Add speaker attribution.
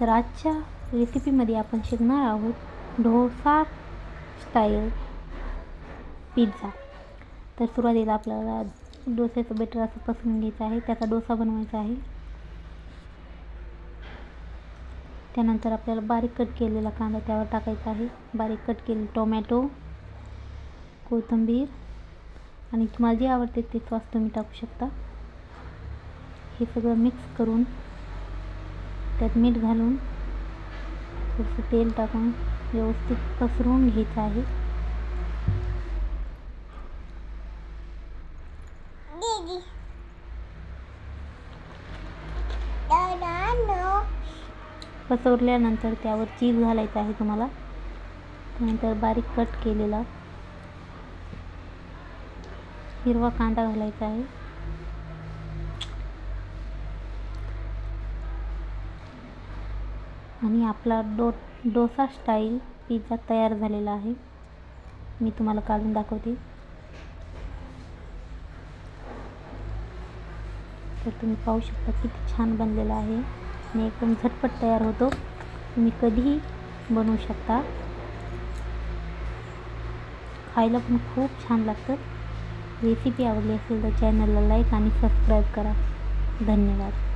Speaker 1: तर आजच्या रेसिपीमध्ये आपण शिकणार आहोत डोसा स्टाईल पिझ्झा तर सुरुवातीला आपल्याला डोस्याचं बेटर असं पसरून घ्यायचं आहे. त्याचा डोसा बनवायचा आहे. त्यानंतर आपल्याला बारीक कट केलेला कांदा त्यावर टाकायचा आहे. बारीक कट केले टोमॅटो कोथिंबीर आणि तुम्हाला जे आवडते ते सॉस तुम्ही टाकू शकता. हे सगळं मिक्स करून त्यात मीठ घालून थोडंसं तेल टाकून व्यवस्थित पसरवून घ्यायचं आहे. पसरल्यानंतर त्यावर चीज घालायचं आहे तुम्हाला. त्यानंतर बारीक कट केलेला हिरवा कांदा घालायचा आहे. आणि आपला डो डोसा स्टाईल पिझ्झा तयार झालेला आहे. मी तुम्हाला काढून दाखवते. तर तुम्ही पाहू शकता किती छान बनलेला आहे. आणि एकदम झटपट तयार होतो. तुम्ही कधीही बनवू शकता. खायला पण खूप छान लागतं. रेसिपी आवडली असेल तर चॅनलला लाईक आणि सबस्क्राईब करा. धन्यवाद.